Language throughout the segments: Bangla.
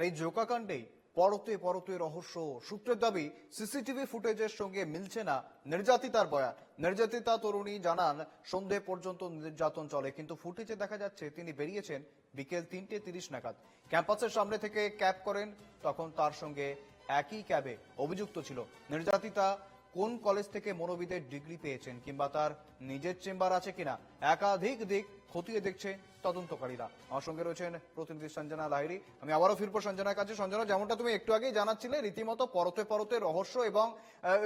আর এই জোকাকাণ্ডেই পরতে পরতে রহস্য, সূত্রের দাবি, সিসিটিভি ফুটেজের সঙ্গে মিলছে না নির্যাতিতার বয়ান। নির্যাতিতা তরুণী জানান, সন্ধে পর্যন্ত নির্যাতন চলে, কিন্তু ফুটেজে দেখা যাচ্ছে তিনি বেরিয়েছেন বিকেল তিনটে তিরিশ নাগাদ। ক্যাম্পাসের সামনে থেকে ক্যাব করেন, তখন তার সঙ্গে একই ক্যাবে অভিযুক্ত ছিল। নির্যাতিতা কোন কলেজ থেকে মনোবিদের ডিগ্রি পেয়েছেন কিংবা তার নিজের চেম্বার আছে কিনা? একাধিক দিক খতিয়ে দেখছে তদন্তকারীরা। আমার সঙ্গে রয়েছেন প্রতিনিধি সঞ্জনা লাহিড়ি। আমি আবারও ফিরবো সঞ্জনার কাছে। সঞ্জনা, যেমনটা তুমি একটু আগেই জানাচ্ছিলে, রীতিমতো পরতে পরতে রহস্য এবং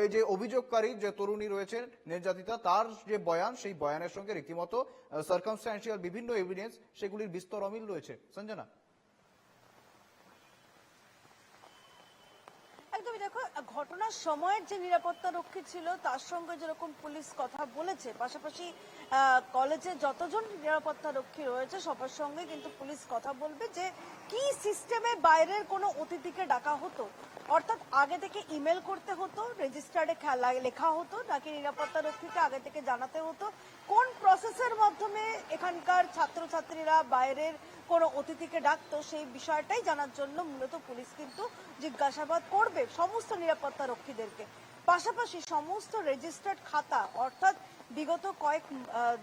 এই যে অভিযোগকারী যে তরুণী রয়েছেন, নির্যাতিতা, তার যে বয়ান, সেই বয়ানের সঙ্গে রীতিমতো সার্কামস্ট্যান্সিয়াল বিভিন্ন এভিডেন্স সেগুলির বিস্তর অমিল রয়েছে। সঞ্জনা? দেখো, ঘটনার সময়ের যে নিরাপত্তা রক্ষী ছিল, তার সঙ্গে যেরকম পুলিশ কথা বলেছে, পাশাপাশি কলেজে যতজন নিরাপত্তা রক্ষী রয়েছে, সবার সঙ্গে কিন্তু পুলিশ কথা বলবে যে, কি সিস্টেমে বাইরের কোনো অতিথিকে ডাকা হতো? অর্থাৎ আগে থেকে ইমেল করতে হতো রেজিস্টার্ডে লেখা হতো, নাকি নিরাপত্তা রক্ষীকে আগে থেকে জানাতে হতো। কোন প্রসেসের মাধ্যমে এখানকার ছাত্রছাত্রীরা বাইরের কোনো অতিথিকে ডাকতো, সেই বিষয়টাই জানার জন্য মূলত পুলিশ কিন্তু জিজ্ঞাসাবাদ করবে সমস্ত নিরাপত্তা রক্ষীদেরকে। পাশাপাশি সমস্ত রেজিস্টার্ড খাতা, অর্থাৎ বিগত কয়েক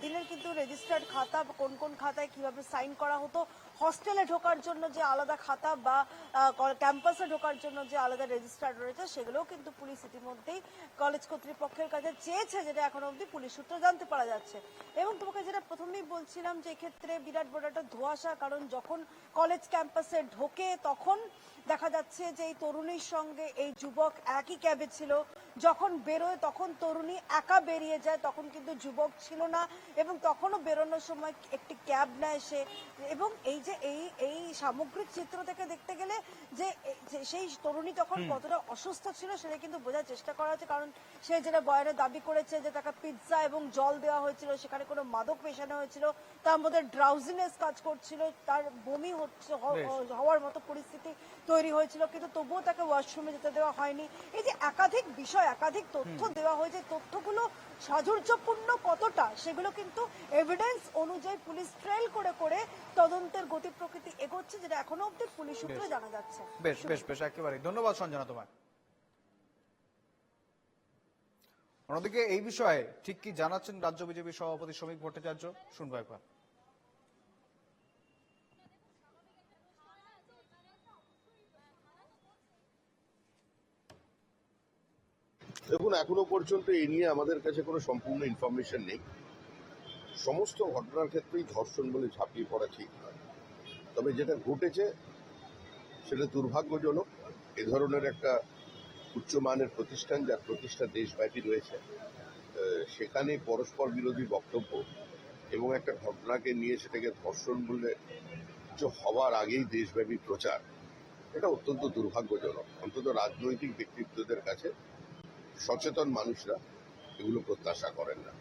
দিনের কিন্তু রেজিস্টার্ড খাতা, কোন কোন খাতায় কীভাবে সাইন করা হতো হস্টেলে ঢোকার জন্য যে আলাদা খাতা বা ক্যাম্পাসে ঢোকার জন্য যে আলাদা রেজিস্টার্ড রয়েছে, সেগুলোও কিন্তু পুলিশ ইতিমধ্যেই কলেজ কর্তৃপক্ষের কাছে চেয়েছে যেটা এখনও অবধি পুলিশ সূত্রে জানতে পারা যাচ্ছে। এবং তোমাকে যেটা প্রথমেই বলছিলাম যে ক্ষেত্রে বিরাট বড় একটা ধোঁয়াশা, কারণ যখন কলেজ ক্যাম্পাসে ঢোকে, তখন দেখা যাচ্ছে যে এই তরুণীর সঙ্গে এই যুবক একই ক্যাবে ছিল। যখন বেরোয়, তখন তরুণী একা বেরিয়ে যায়, তখন কিন্তু যুবক ছিল না এবং তখনও বেরোনোর সময় একটি ক্যাব নেয় সে। এবং এই যে এই এই সামগ্রিক চিত্র থেকে দেখতে গেলে যে সেই তরুণী তখন কতটা অসুস্থ ছিল সেটা কিন্তু বোঝার চেষ্টা করা হচ্ছে। কারণ সে যেটা বয়ানে দাবি করেছে যে তাকে পিৎজা এবং জল দেওয়া হয়েছিল সেখানে কোনো মাদক মেশানো হয়েছিল তার মধ্যে ড্রাউজিনেস কাজ করছিল তার বমি হচ্ছে হওয়ার মতো পরিস্থিতি তৈরি হয়েছিল কিন্তু তবুও তাকে ওয়াশরুমে যেতে দেওয়া হয়নি। এই যে একাধিক বিষয় একাধিক তথ্য দেওয়া হয়েছে তথ্যগুলো সাজুর্যপূর্ণ কতটা সেগুলো কিন্তু এভিডেন্স অনুযায়ী পুলিশ ট্রেল করে করে তদন্তের গতি প্রকৃতি এগোচ্ছে যেটা এখনও অব্দি পুলিশ সূত্রে জানা যাচ্ছে। বেশ বেশ বেশ একেবারে ধন্যবাদ সঞ্জনা তোমায় অন্যদিকে এই বিষয়ে ঠিক কি জানাচ্ছেন রাজ্য বিজেপি সভাপতি শ্রমিক ভট্টাচার্য? শুনব একবার। দেখুন, এখনও পর্যন্ত এই নিয়ে আমাদের কাছে কোনো সম্পূর্ণ ইনফরমেশন নেই। সমস্ত ঘটনার ক্ষেত্রেই ধর্ষণ বলে ঝাঁপিয়ে পড়া ঠিক নয়। তবে যেটা ঘটেছে, সেটা দুর্ভাগ্যজনক। এ ধরনের একটা উচ্চমানের প্রতিষ্ঠান, যার প্রতিষ্ঠা দেশব্যাপী রয়েছে সেখানে পরস্পর বিরোধী বক্তব্য এবং একটা ঘটনাকে নিয়ে সেটাকে ধর্ষণ বলে কিছু হওয়ার আগেই দেশব্যাপী প্রচার, এটা অত্যন্ত দুর্ভাগ্যজনক। অন্তত রাজনৈতিক ব্যক্তিত্বদের কাছে সচেতন মানুষরা এগুলো প্রত্যাশা করেন না।